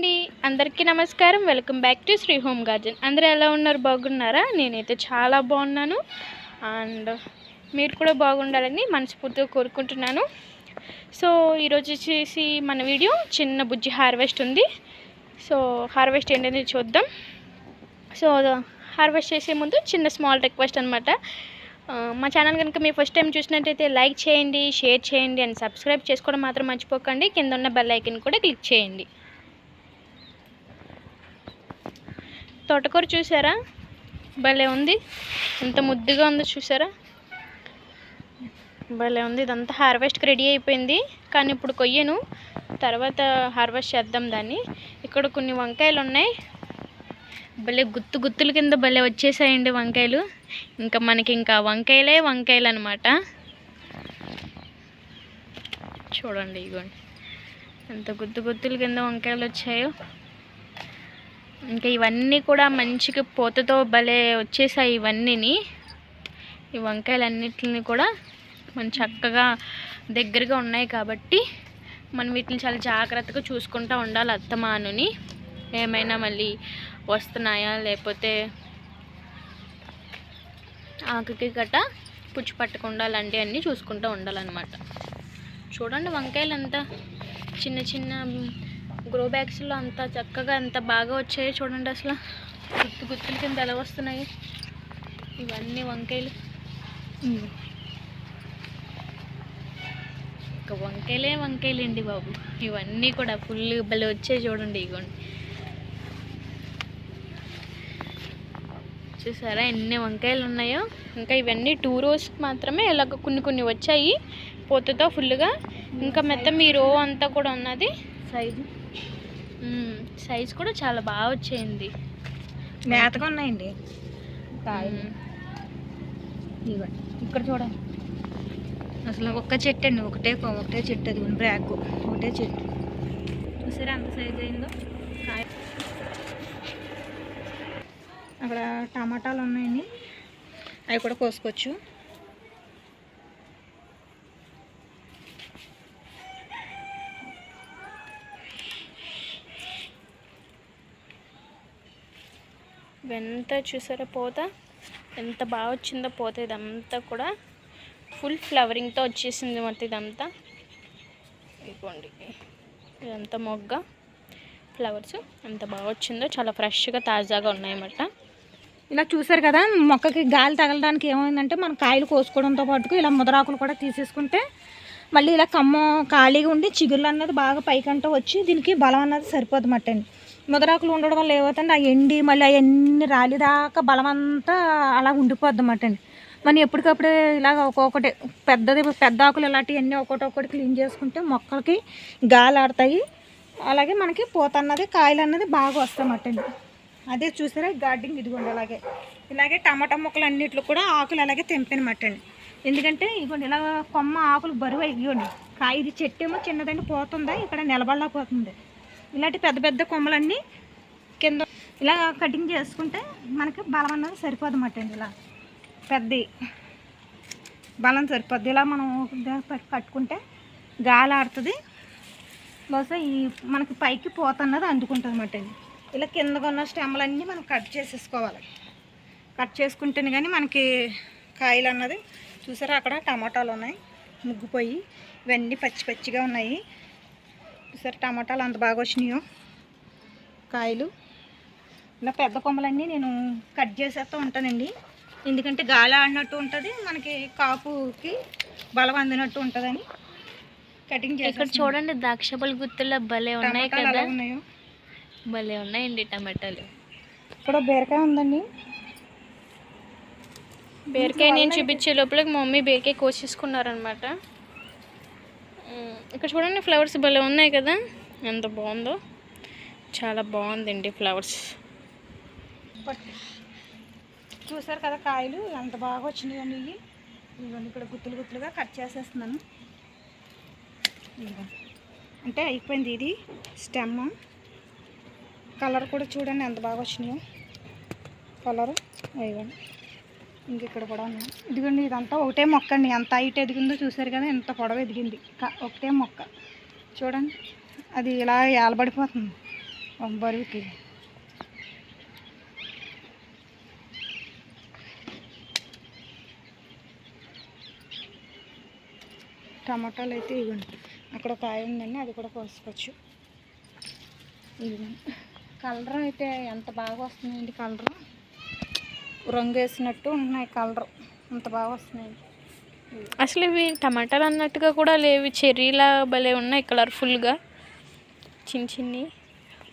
అండి. అందరికీ నమస్కారం. Welcome back to Sri home garden. అందరూ ఎలా ఉన్నారు? బాగున్నారా? నేనైతే చాలా బాగున్నాను. అండ్ మీరు కూడా బాగుండాలని మనస్ఫూర్తిగా కోరుకుంటున్నాను. సో ఈరోజు వచ్చేసి మన వీడియో చిన్న బుజ్జి హార్వెస్ట్ ఉంది. సో హార్వెస్ట్ ఏంటనేది చూద్దాం. సో హార్వెస్ట్ చేసే ముందు చిన్న స్మాల్ రిక్వెస్ట్ అనమాట మా ఛానల్ కనుక మీరు ఫస్ట్ టైం చూసినట్టయితే లైక్ చేయండి షేర్ చేయండి అండ్ సబ్స్క్రైబ్ చేసుకోవడం మాత్రం మర్చిపోకండి. కింద ఉన్న బెల్ ఐకన్ కూడా క్లిక్ చేయండి. తోటకూర చూసారా? భలే ఉంది. ఎంత ముద్దుగా ఉందో చూసారా? భలే ఉంది. ఇదంతా హార్వెస్ట్కి రెడీ అయిపోయింది. కానీ ఇప్పుడు కొయ్యను. తర్వాత హార్వెస్ట్ చేద్దాం దాన్ని. ఇక్కడ కొన్ని వంకాయలు ఉన్నాయి. భలే గుత్తు గుత్తుల కింద భలే వచ్చేసాయండి వంకాయలు. ఇంకా మనకి ఇంకా వంకాయలే వంకాయలు అనమాట చూడండి ఇగోండి. ఎంత గుత్తు గుత్తుల కింద వంకాయలు వచ్చాయో. ఇంకా ఇవన్నీ కూడా మంచిగా పూతతో భలే వచ్చేసాయి ఇవన్నీని. ఈ వంకాయలన్నిటిని కూడా మనం చక్కగా దగ్గరగా ఉన్నాయి కాబట్టి మనం వీటిని చాలా జాగ్రత్తగా చూసుకుంటూ ఉండాలి అత్తమానుని. ఏమైనా మళ్ళీ వస్తున్నాయా లేకపోతే ఆకుకి గట పుచ్చి పట్టకుండా అలాంటివన్నీ చూసుకుంటూ ఉండాలన్నమాట. చూడండి వంకాయలంతా చిన్న చిన్న గ్రో బ్యాగ్స్లో అంత చక్కగా ఎంత బాగా వచ్చాయో చూడండి అసలు. గుత్తు గుత్తుల కింద ఎలా వస్తున్నాయి? ఇవన్నీ వంకాయలు. ఇంకా వంకాయలే వంకాయలేండి బాబు. ఇవన్నీ కూడా ఫుల్ భలే వచ్చాయి చూడండి ఇగోండి. చూసారా ఎన్ని వంకాయలు ఉన్నాయో? ఇంకా ఇవన్నీ టూ రోస్ మాత్రమే ఇలాగ కొన్ని కొన్ని వచ్చాయి. పూతతో ఫుల్గా ఇంకా మొత్తం ఈ రో అంతా కూడా ఉన్నది. సైజు సైజ్ కూడా చాలా బాగా వచ్చేయింది మేతగా ఉన్నాయండి. ఇక్కడ చూడండి. అసలు ఒక్క చెట్టు అండి ఒకటే ఒకటే చెట్టు అది బ్రాక్ ఒకటే చెట్టు. చూసారా అంత సైజ్ అయిందో? కాయ. అక్కడ టమాటాలు ఉన్నాయండి. అవి కూడా కోసుకోవచ్చు. ఇవంతా చూసారా పోత? ఎంత బాగా వచ్చిందో పోత ఇదంతా కూడా. ఫుల్ ఫ్లవరింగ్తో వచ్చేసింది మొత్తం ఇదంతా. ఇదిగోండి. ఇదంతా మొగ్గ. ఫ్లవర్స్ ఎంత బాగా వచ్చిందో చాలా ఫ్రెష్గా తాజాగా ఉన్నాయన్నమాట. ఇలా చూసారు కదా మొక్కకి గాలి తగలడానికి ఏమైందంటే మనం కాయలు కోసుకోవడంతో పాటుకు ఇలా ముదరాకులు కూడా తీసేసుకుంటే మళ్ళీ ఇలా కమ్మ ఖాళీగా ఉండి చిగుళ్ళు అన్నది బాగా పైకంటూ వచ్చి దీనికి బలం అన్నది సరిపోదన్నమాట అండి ముదరాకులు ఉండడం వల్ల ఏమవుతుంది ఆ ఎండి మళ్ళీ అవన్నీ రాలిదాకా బలమంతా అలా ఉండిపోద్ది అన్నమాట అండి. మనం ఎప్పటికప్పుడు ఇలాగ ఒక్కొక్కటి పెద్దది పెద్ద ఆకులు ఇలాంటివన్నీ ఒక్కొక్కటి ఒక్కటి క్లీన్ చేసుకుంటే మొక్కలకి గాలి ఆడతాయి. అలాగే మనకి పూత అన్నది కాయలు అన్నది బాగా వస్తాయన్నమాట అండి. అదే చూసారా గార్డెన్ ఇదిగోండి అలాగే. ఇలాగే టమాటా మొక్కలు అన్నిట్లో కూడా ఆకులు అలాగే తెంపినమాట అండి. ఎందుకంటే ఇదిగోండి ఇలా కొమ్మ ఆకులు బరువు ఇదిగోండి. కాయ ఇది చెట్టు ఏమో చిన్నదండి పోతుందా. ఇక్కడ నిలబడలేకపోతుంది. ఇలాంటి పెద్ద పెద్ద కొమ్మలన్నీ కింద ఇలా కటింగ్ చేసుకుంటే మనకి బలం అన్నది సరిపోదన్నమాట అండి ఇలా. పెద్దది బలం సరిపోద్ది. ఇలా మనం కట్టుకుంటే గాలి ఆడుతుంది. బహుశా ఈ మనకి పైకి పోత అన్నది అందుకుంటుంది అన్నమాట అండి. ఇలా కిందగా ఉన్న స్టెమ్లన్నీ మనం కట్ చేసేసుకోవాలి. కట్ చేసుకుంటేనే కానీ మనకి కాయలు అన్నది చూసారా అక్కడ టమాటాలు ఉన్నాయి. ముగ్గుపోయి ఇవన్నీ పచ్చి పచ్చిగా ఉన్నాయి. చూసారా టమాటాలు అంత బాగా వచ్చినాయో. కాయలు. ఇలా పెద్ద కొమ్మలన్నీ నేను కట్ చేసేస్తూ ఉంటానండి. ఎందుకంటే గాలి ఆడినట్టు ఉంటుంది మనకి కాపుకి బలం అందినట్టు ఉంటుందని కటింగ్ ఇక్కడ చేసి చూడండి ద్రాక్ష గుత్తుల్లో భలే ఉన్నాయి కదా. ఉన్నాయో. భలే ఉన్నాయండి టమాటాలు. ఇక్కడ బీరకాయ ఉందండి. బీరకాయ నేను చూపించే లోపలికి మా మమ్మీ బీరకాయ కోసేసుకున్నారనమాట ఇక్కడ చూడండి ఫ్లవర్స్ భలే ఉన్నాయి కదా. ఎంత బాగుందో. చాలా బాగుందండి ఫ్లవర్స్. చూసారు కదా కాయలు ఎంత బాగా వచ్చినాయండి ఇవి. ఇవన్నీ ఇక్కడ గుత్తులు గుత్తులుగా కట్ చేసేస్తున్నాను. అంటే అయిపోయింది ఇది స్టెమ్. కలర్ కూడా చూడండి ఎంత బాగా వచ్చినాయో. కలరు ఇదిగోండి. ఇంక ఇక్కడ కూడా ఉన్నాయి. ఇదిగోండి ఇదంతా ఒకటే మొక్క అండి ఎంత హైట్ ఎదిగిందో చూసారు కదా ఎంత పొడవ ఎదిగింది. ఒకటే మొక్క. చూడండి అది ఇలా ఏలబడిపోతుంది. బరువుకి. టమాటాలు అయితే ఇవ్వండి. అక్కడ కాయ ఉందండి అది కూడా కోసుకోవచ్చు. ఇవ్వండి కలర్ అయితే ఎంత బాగా వస్తుందండి కలరు? రంగు వేసినట్టు ఉన్నాయి కలర్. అంత బాగా వస్తున్నాయి. అసలు ఇవి టమాటాలు అన్నట్టుగా కూడా లేవు. చెర్రీలా భలే ఉన్నాయి కలర్ఫుల్గా. చిన్న చిన్ని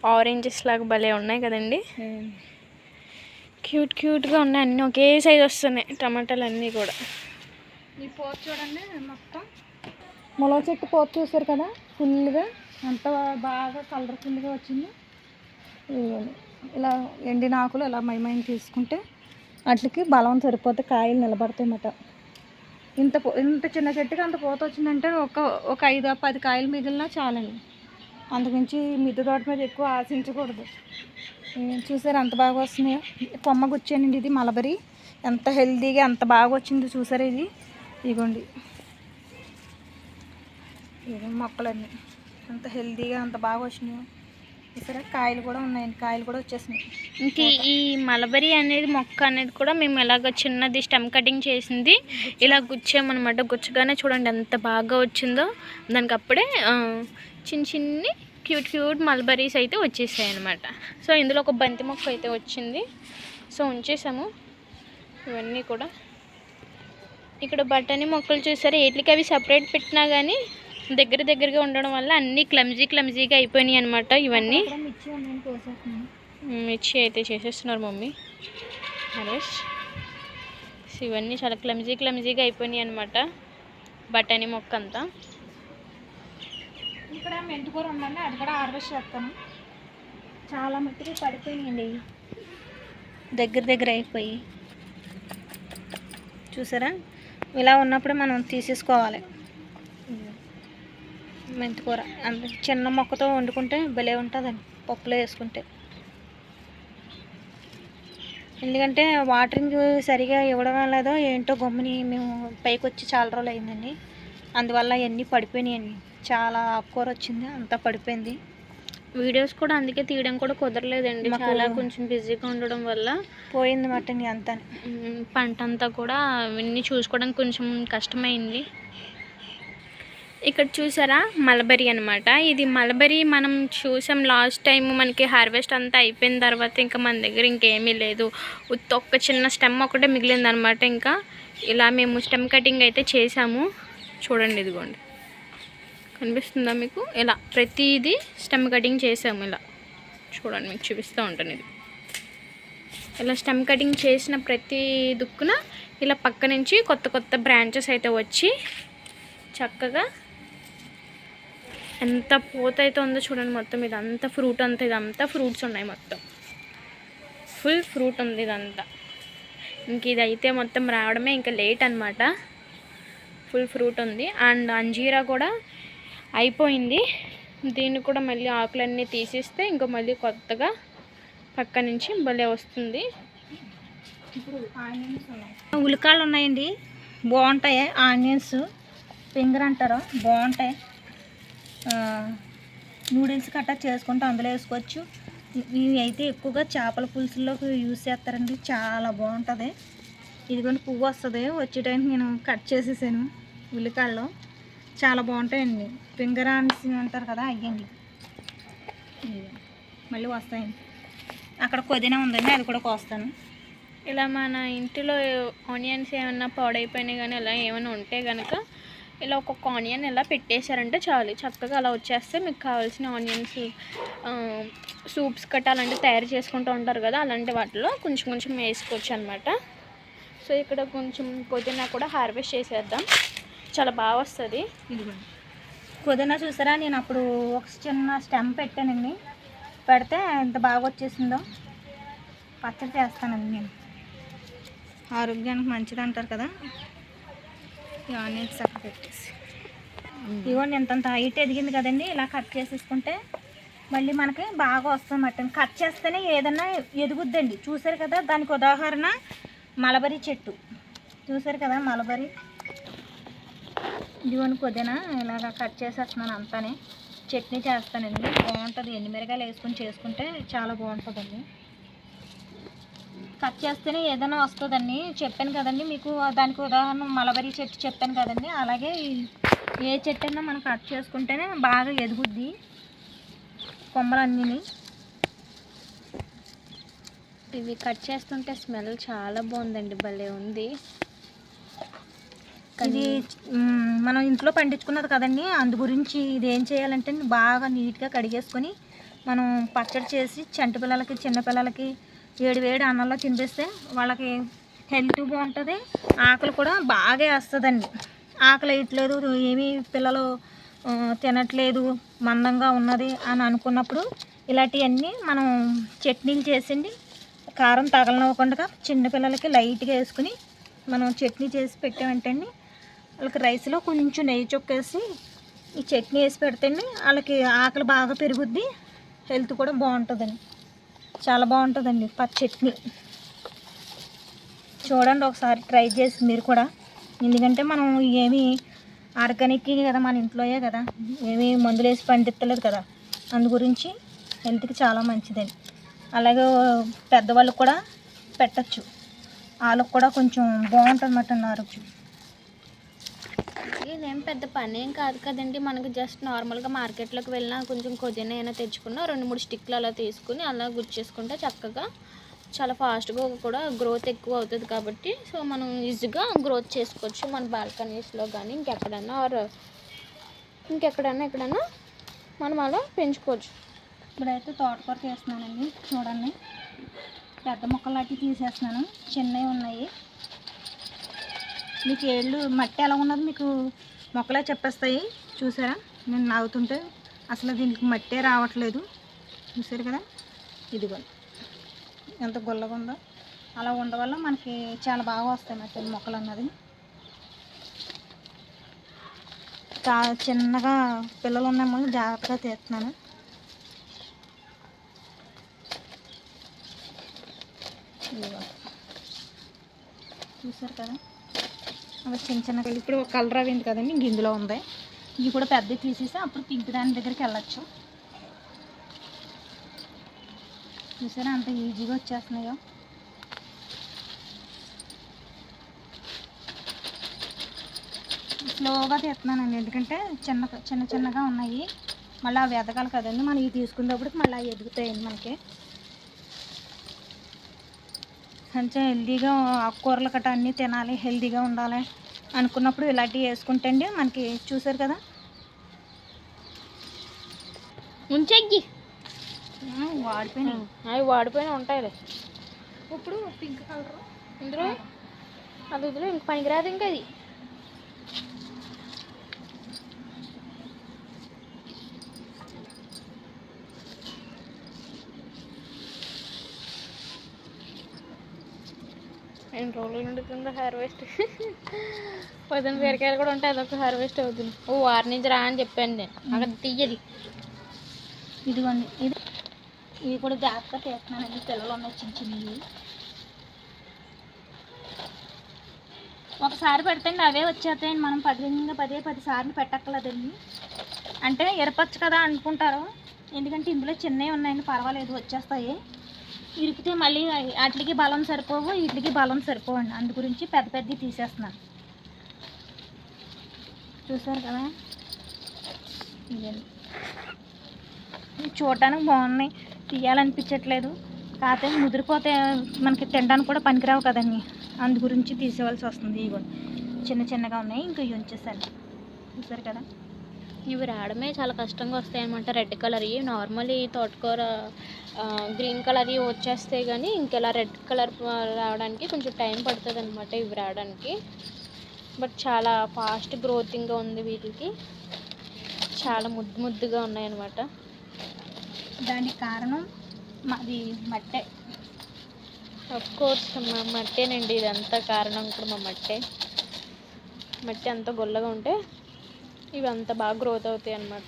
ఆరెంజెస్ లాగా భలే ఉన్నాయి కదండి. క్యూట్ క్యూట్గా ఉన్నాయి. అన్నీ ఒకే సైజ్ వస్తున్నాయి టమాటాలు అన్నీ కూడా. ఈ పోతు చూడండి మొత్తం. ములవ చెట్టు పోతు చూసారు కదా? ఫుల్గా ఎంత బాగా కలర్ఫుల్గా వచ్చింది. ఇలా ఎండిన ఆకులు ఇలా మైమైని తీసుకుంటే వాటికి బలం సరిపోతే కాయలు నిలబడతాయి అన్నమాట ఇంత ఇంత చిన్న చెట్టుకి అంత పూత వచ్చిందంటే ఒక ఒక ఐదు పది కాయలు మిగిలినా చాలండి. అందుకుంచి మిద్దె తోట మీద ఎక్కువ ఆశించకూడదు. చూసారు ఎంత బాగా వస్తున్నాయో? కొమ్మ గుచ్చానండి ఇది మలబరి. ఎంత హెల్తీగా ఎంత బాగా వచ్చిందో చూసారా ఇది? ఇదిగోండి ఇది మొక్కలన్నీ. అంత హెల్దీగా అంత బాగా వచ్చినాయో. చూసారా కాయలు కూడా ఉన్నాయండి. కాయలు కూడా వచ్చేసినాయి. ఇంక ఈ మలబరీ అనేది మొక్క అనేది కూడా మేము ఎలాగ చిన్నది స్టెమ్ కటింగ్ చేసింది. ఇలా గుచ్చామన్నమాట గుచ్చగానే చూడండి ఎంత బాగా వచ్చిందో. దానికి అప్పుడే చిన్న చిన్ని క్యూట్ క్యూట్ మల్బరీస్ అయితే వచ్చేసాయి అనమాట సో ఇందులో ఒక బంతి మొక్క అయితే వచ్చింది. సో ఉంచేసాము. ఇవన్నీ కూడా. ఇక్కడ బఠానీ మొక్కలు చూసారా? వీటికి అవి సపరేట్ పెట్టినా కానీ దగ్గర దగ్గరగా ఉండడం వల్ల అన్నీ క్లమ్జీ క్లమ్జీగా అయిపోయినాయి అనమాట ఇవన్నీ. మిర్చి అయితే చేసేస్తున్నారు మమ్మీ. నరేష్ సో ఇవన్నీ చాలా క్లమ్జీ క్లమ్జీగా అయిపోయినాయి అనమాట బఠానీ మొక్క అంతా. ఇక్కడ మెంతికూర ఉందండి అది కూడా హార్వెస్ట్ చేస్తాను. చాలా మట్టికి పడిపోయినాయండి దగ్గర దగ్గర అయిపోయి. చూసారా? ఇలా ఉన్నప్పుడే మనం తీసేసుకోవాలి. మెంతికూర అంత చిన్న మొక్కతో వండుకుంటే భలే ఉంటుందండి పప్పులో వేసుకుంటే. ఎందుకంటే వాటరింగ్ సరిగా ఇవ్వడం లేదో ఏంటో గమ్ముని మేము పైకి వచ్చి చాలా రోజులు అయిందండి. అందువల్ల ఇవన్నీ పడిపోయినాయండి. చాలా ఆకుకూర వచ్చింది అంతా పడిపోయింది. వీడియోస్ కూడా అందుకే తీయడం కూడా కుదరలేదండి. చాలా కొంచెం బిజీగా ఉండడం వల్ల. పోయింది మటన్ అంతా. పంట అంతా కూడా అవన్నీ చూసుకోవడానికి కొంచెం కష్టమైంది. ఇక్కడ చూసారా? మలబరీ అనమాట ఇది మలబరీ మనం చూసాం లాస్ట్ టైం మనకి హార్వెస్ట్ అంతా అయిపోయిన తర్వాత ఇంకా మన దగ్గర ఇంకేమీ లేదు. ఉత్త ఒక్క చిన్న స్టెమ్ ఒకటే మిగిలింది అనమాట ఇంకా. ఇలా మేము స్టెమ్ కటింగ్ అయితే చేసాము. చూడండి ఇదిగోండి. కనిపిస్తుందా మీకు? ఇలా ప్రతిదీ స్టెమ్ కటింగ్ చేసాము ఇలా. చూడండి మీకు చూపిస్తూ ఉంటాను ఇది. ఇలా స్టెమ్ కటింగ్ చేసిన ప్రతి దుక్కున ఇలా పక్క నుంచి కొత్త కొత్త బ్రాంచెస్ అయితే వచ్చి చక్కగా ఎంత పోత అయితే ఉందో చూడండి మొత్తం ఇదంతా ఫ్రూట్ అంతా ఇదంతా ఫ్రూట్స్ ఉన్నాయి మొత్తం. ఫుల్ ఫ్రూట్ ఉంది ఇదంతా. ఇంక ఇదైతే మొత్తం రావడమే ఇంకా లేట్ అనమాట ఫుల్ ఫ్రూట్ ఉంది. అండ్ అంజీరా కూడా అయిపోయింది. దీన్ని కూడా మళ్ళీ ఆకులన్నీ తీసేస్తే ఇంకా మళ్ళీ కొత్తగా పక్క నుంచి భలే వస్తుంది. ఉల్లికాయలు ఉన్నాయండి. బాగుంటాయి. ఆనియన్స్ ఫింగర్ అంటారు. బాగుంటాయి. నూడిల్స్ కట్టా చేసుకుంటే అందులో వేసుకోవచ్చు. ఇవి అయితే ఎక్కువగా చేపల పులుసుల్లోకి యూస్ చేస్తారండి. చాలా బాగుంటుంది. ఇదిగోండి పువ్వు వస్తుంది. వచ్చే టైంకి నేను కట్ చేసేసాను ఉల్లికాయలు చాలా బాగుంటాయండి. ఫింగర్ ఆన్స్ అంటారు కదా అయ్యండి. మళ్ళీ వస్తాయండి. అక్కడ కొదినా ఉందండి అది కూడా కోస్తాను. ఇలా మన ఇంటిలో ఆనియన్స్ ఏమన్నా పాడైపోయినాయి కానీ అలా ఏమైనా ఉంటే కనుక ఇలా ఒక్కొక్క ఆనియన్ ఇలా పెట్టేశారంటే చాలు. చక్కగా అలా వచ్చేస్తే మీకు కావాల్సిన ఆనియన్స్ సూప్స్ కట్ట అలాంటివి తయారు చేసుకుంటూ ఉంటారు కదా అలాంటి వాటిలో కొంచెం కొంచెం వేసుకోవచ్చు అనమాట సో ఇక్కడ కొంచెం పుదీనా కూడా హార్వెస్ట్ చేసేద్దాం. చాలా బాగా వస్తుంది. పుదీనా చూసారా? నేను అప్పుడు ఒక చిన్న స్టెమ్ పెట్టానండి. పెడితే ఎంత బాగా వచ్చేసిందో. పచ్చడి చేస్తానండి నేను. ఆరోగ్యానికి మంచిది అంటారు కదా. ఆనియన్స్ సగం పెట్టేసి ఇవ్వండి ఇంతంత హైట్ ఎదిగింది కదండి ఇలా కట్ చేసేసుకుంటే మళ్ళీ మనకి బాగా వస్తుంది మటన్. కట్ చేస్తేనే ఏదన్నా ఎదుగుద్దండి. చూసారు కదా దానికి ఉదాహరణ మలబరీ చెట్టు. చూసారు కదా మలబరీ? ఇదిగోని పుదీనా ఇలాగ కట్ చేసేస్తున్నాను అంతానే. చట్నీ చేస్తానండి. బాగుంటుంది. ఎండుమిరకాయలు వేసుకొని చేసుకుంటే చాలా బాగుంటుందండి. కట్ చేస్తేనే ఏదైనా వస్తుందండి. చెప్పాను కదండి మీకు దానికి ఉదాహరణ మలబరీ చెట్టు చెప్పాను కదండి. అలాగే ఏ చెట్టు అయినా మనం కట్ చేసుకుంటేనే బాగా ఎదుగుద్ది కొమ్మలన్నీ ఇవి కట్ చేస్తుంటే స్మెల్ చాలా బాగుందండి భలే ఉంది. ఇది మనం ఇంట్లో పండించుకున్నది కదండి. అందు గురించి ఇది ఏం చేయాలంటే బాగా నీట్గా కడిగేసుకొని మనం పచ్చడి చేసి చంటి పిల్లలకి చిన్న పిల్లలకి వేడి వేడి అన్నంలో తినిపిస్తే వాళ్ళకి హెల్త్ బాగుంటుంది ఆకలి కూడా బాగా వేస్తుందండి. ఆకలి వేయట్లేదు ఏమీ పిల్లలు తినట్లేదు మందంగా ఉన్నది అని అనుకున్నప్పుడు ఇలాంటివన్నీ మనం చట్నీలు చేసిండి కారం తగలనివ్వకుండా చిన్నపిల్లలకి లైట్గా వేసుకుని మనం చట్నీ చేసి పెట్టామంటే అండి వాళ్ళకి రైస్లో కొంచెం నెయ్యి చొక్కేసి ఈ చట్నీ వేసి పెడితేండి వాళ్ళకి ఆకలి బాగా పెరుగుద్ది హెల్త్ కూడా బాగుంటుందండి. చాలా బాగుంటుందండి పచ్చి చూడండి ఒకసారి ట్రై చేసి మీరు కూడా. ఎందుకంటే మనం ఏమి ఆర్గానిక్ కదా మన ఇంట్లోయే కదా ఏమి మందులు వేసి పండిస్తలేదు కదా. అందు గురించి హెల్త్కి చాలా మంచిదండి. అలాగే పెద్దవాళ్ళకి కూడా పెట్టచ్చు. వాళ్ళకి కూడా కొంచెం బాగుంటుంది అన్నమాట ఆరోగ్యం. ఇదేం పెద్ద పని ఏం కాదు కదండి. మనకు జస్ట్ నార్మల్గా మార్కెట్లోకి వెళ్ళినా కొంచెం కొద్దిగా అయినా తెచ్చుకున్నా రెండు మూడు స్టిక్లు అలా తీసుకుని అలా గుచ్చేసుకుంటే చక్కగా చాలా ఫాస్ట్గా కూడా గ్రోత్ ఎక్కువ అవుతుంది కాబట్టి సో మనం ఈజీగా గ్రోత్ చేసుకోవచ్చు మన బాల్కనీస్లో కానీ ఇంకెక్కడన్నా ఆర్ ఇంకెక్కడన్నా ఎక్కడన్నా మనం అలా పెంచుకోవచ్చు. ఇప్పుడైతే తోటకూర చేస్తున్నానండి. చూడండి. పెద్ద మొక్కలాంటివి తీసేస్తున్నాను. చిన్నవి ఉన్నాయి. మీకు ఏళ్ళు మట్టి ఎలా ఉన్నది మీకు మొక్కలే చెప్పేస్తాయి. చూసారా? నేను నాగుతుంటే అసలు దీనికి మట్టే రావట్లేదు. చూసారు కదా? ఇదిగో. ఎంత గుల్లగా ఉందో. అలా ఉండవల్ల మనకి చాలా బాగా వస్తాయి మట్టి మొక్కలు అన్నది. చిన్నగా పిల్లలు ఉన్నామో జాగ్రత్తగా తీస్తున్నాను. చూసారు కదా? చిన్న చిన్న ఇప్పుడు ఒక కలర్ అవింది కదండి ఇంక ఇందులో ఉంది. ఇవి కూడా పెద్దవి తీసేసి అప్పుడు పింక్ దాని దగ్గరికి వెళ్ళచ్చు. చూసారా అంత ఈజీగా వచ్చేస్తున్నాయో. స్లోగా తీస్తున్నానండి ఎందుకంటే చిన్న చిన్న చిన్నగా ఉన్నాయి. మళ్ళీ అవి ఎదగాలి కదండి మనం ఇవి తీసుకున్నప్పుడు మళ్ళీ అవి ఎదుగుతాయండి మనకి. కొంచెం హెల్తీగా ఆకుకూరలు గట్రా అన్నీ తినాలి హెల్తీగా ఉండాలి అనుకున్నప్పుడు ఇలాంటివి వేసుకుంటే అండి మనకి చూసారు కదా? ఆ, వాడిపోయినాయి. అవి వాడిపోయిన ఉంటాయిలే. ఇప్పుడు పింక్ కలర్. ఇందులో అది ఇంక పనికిరాదు ఇంకా అది. ఎన్ని రోజులు ఉండుతుందో హార్వెస్ట్. పొద్దున బీరకాయలు కూడా ఉంటాయి అదొక హార్వెస్ట్ అవుతుంది. ఓ వారి నుంచి రా అని చెప్పాను నేను. అక్కడ తీయది. ఇదిగోండి ఇది. ఇవి కూడా జాగ్రత్తగా తీస్తున్నానండి. పిల్లలు ఉన్నాయి చిన్న చిన్నవి. ఒకసారి పెడితే అవే వచ్చేస్తాయండి. మనం పదిహేను పదే పది సార్లు పెట్టక్కర్లేదండి. అంటే ఎరపచ్చు కదా అనుకుంటారు. ఎందుకంటే ఇందులో చిన్నవి ఉన్నాయండి పర్వాలేదు వచ్చేస్తాయి. ఇరికితే మళ్ళీ వాటికి బలం సరిపోవు వీటికి బలం సరిపోవండి అందు గురించి పెద్ద పెద్దవి తీసేస్తున్నాను చూసారు కదా? ఇదండి చూడటానికి బాగున్నాయి. తీయాలనిపించట్లేదు. కాకపోతే ముదిరిపోతే మనకి తినడానికి కూడా పనికిరావు కదండి. అందు గురించి తీసేవాల్సి వస్తుంది. ఇవి చిన్న చిన్నగా ఉన్నాయి. ఇంకా ఇవి ఉంచేసాను. చూసారు కదా? ఇవి రావడమే చాలా కష్టంగా వస్తాయి అనమాట రెడ్ కలర్ నార్మల్ ఈ తోటకూర గ్రీన్ కలర్ వచ్చేస్తాయి కానీ ఇంకెలా రెడ్ కలర్ రావడానికి కొంచెం టైం పడుతుంది అనమాట ఇవి రావడానికి. బట్ చాలా ఫాస్ట్ గ్రోతింగ్గా ఉంది వీటికి. చాలా ముద్దు ముద్దుగా ఉన్నాయి అనమాట దానికి కారణం మాది మట్టే. అఫ్ కోర్స్ మా మట్టేనండి. ఇదంతా కారణం. కూడా మా మట్టే. మట్టి అంత గొల్లగా ఉంటే ఇవి అంత బాగా గ్రోత్ అవుతాయి అన్నమాట.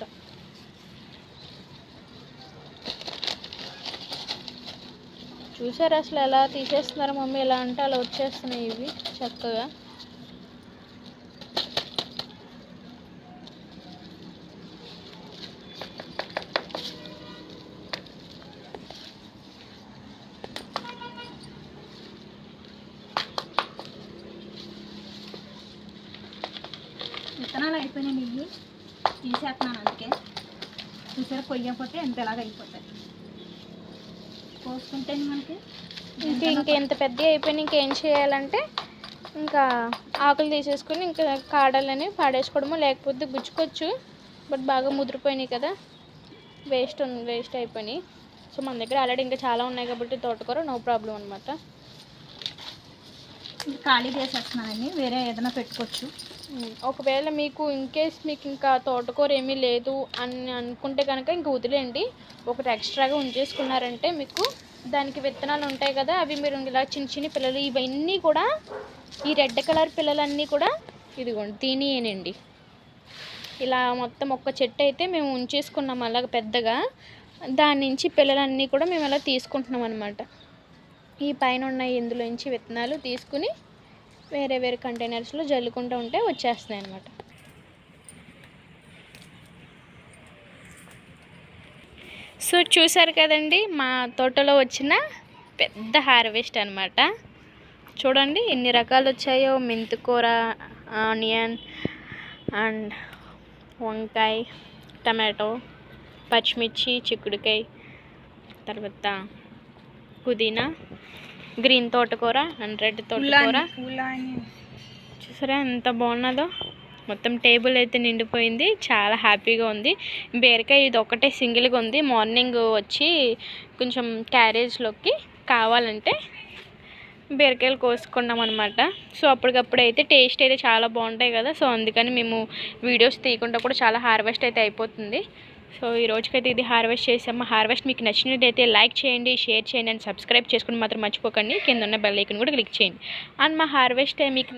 చూసారు అసలు ఎలా తీసేస్తున్నారు మమ్మీ? ఎలా అంటే అలా వచ్చేస్తున్నాయి ఇవి చక్కగా అయిపోయినాయి నెయ్యి తీసేస్తున్నాను అందుకే. చూసారా కొయ్యకపోతే ఎంత ఎలాగ అయిపోతాయి. కోసుకుంటే మనకి ఇంక ఇంక ఎంత పెద్ద అయిపోయినా ఇంకేం చేయాలంటే ఇంకా ఆకులు తీసేసుకుని ఇంకా కాడలని పాడేసుకోవడము లేకపోతే గుచ్చుకోవచ్చు. బట్ బాగా ముదిరిపోయినాయి కదా. వేస్ట్ ఉంది వేస్ట్ అయిపోయినాయి. సో మన దగ్గర ఆల్రెడీ ఇంకా చాలా ఉన్నాయి కాబట్టి తోటకూర నో ప్రాబ్లం అనమాట ఖాళీ చేసేస్తున్నానండి. వేరే ఏదైనా పెట్టుకోవచ్చు. ఒకవేళ మీకు ఇన్ కేస్ మీకు ఇంకా తోటకూర ఏమీ లేదు అని అనుకుంటే కనుక ఇంకా వదిలేయండి. ఒకటి ఎక్స్ట్రాగా ఉంచేసుకున్నారంటే మీకు దానికి విత్తనాలు ఉంటాయి కదా అవి మీరు ఇలా చిన్న చిన్న పిల్లలు ఇవన్నీ కూడా ఈ రెడ్ కలర్ పిల్లలన్నీ కూడా ఇదిగోండి దీనియేనండి ఇలా మొత్తం ఒక్క చెట్టు అయితే మేము ఉంచేసుకున్నాం అలాగ పెద్దగా. దాని నుంచి పిల్లలన్నీ కూడా మేము అలా తీసుకుంటున్నాం అనమాట ఈ పైన ఉన్న ఇందులోంచి విత్తనాలు తీసుకుని వేరే వేరే కంటైనర్స్లో జల్లుకుంటూ ఉంటే వచ్చేస్తున్నాయి అనమాట సో చూసారు కదండి మా తోటలో వచ్చిన పెద్ద హార్వెస్ట్ అనమాట చూడండి ఎన్ని రకాలు వచ్చాయో మెంతికూర ఆనియన్ అండ్ వంకాయ టమాటో పచ్చిమిర్చి చిక్కుడుకాయ తర్వాత పుదీనా. గ్రీన్ తోటకూర అండ్ రెడ్ తోటకూర చూసారా ఎంత బాగున్నదో? మొత్తం టేబుల్ అయితే నిండిపోయింది. చాలా హ్యాపీగా ఉంది. బీరకాయ ఇది ఒకటే సింగిల్గా ఉంది. మార్నింగ్ వచ్చి కొంచెం క్యారేజ్లోకి కావాలంటే బీరకాయలు కోసుకున్నాం అనమాట సో అప్పటికప్పుడు అయితే టేస్ట్ అయితే చాలా బాగుంటాయి కదా. సో అందుకని మేము వీడియోస్ తీయకుండా కూడా చాలా హార్వెస్ట్ అయితే అయిపోతుంది. సో ఈ రోజుకైతే ఇది హార్వెస్ట్ చేసాము హార్వెస్ట్ మీకు నచ్చినట్టయితే లైక్ చేయండి షేర్ చేయండి అండ్ సబ్స్క్రైబ్ చేసుకుని మాత్రం మర్చిపోకండి. కింద ఉన్న బెల్ ఐకన్ కూడా క్లిక్ చేయండి. అండ్ మా హార్వెస్ట్ మీకు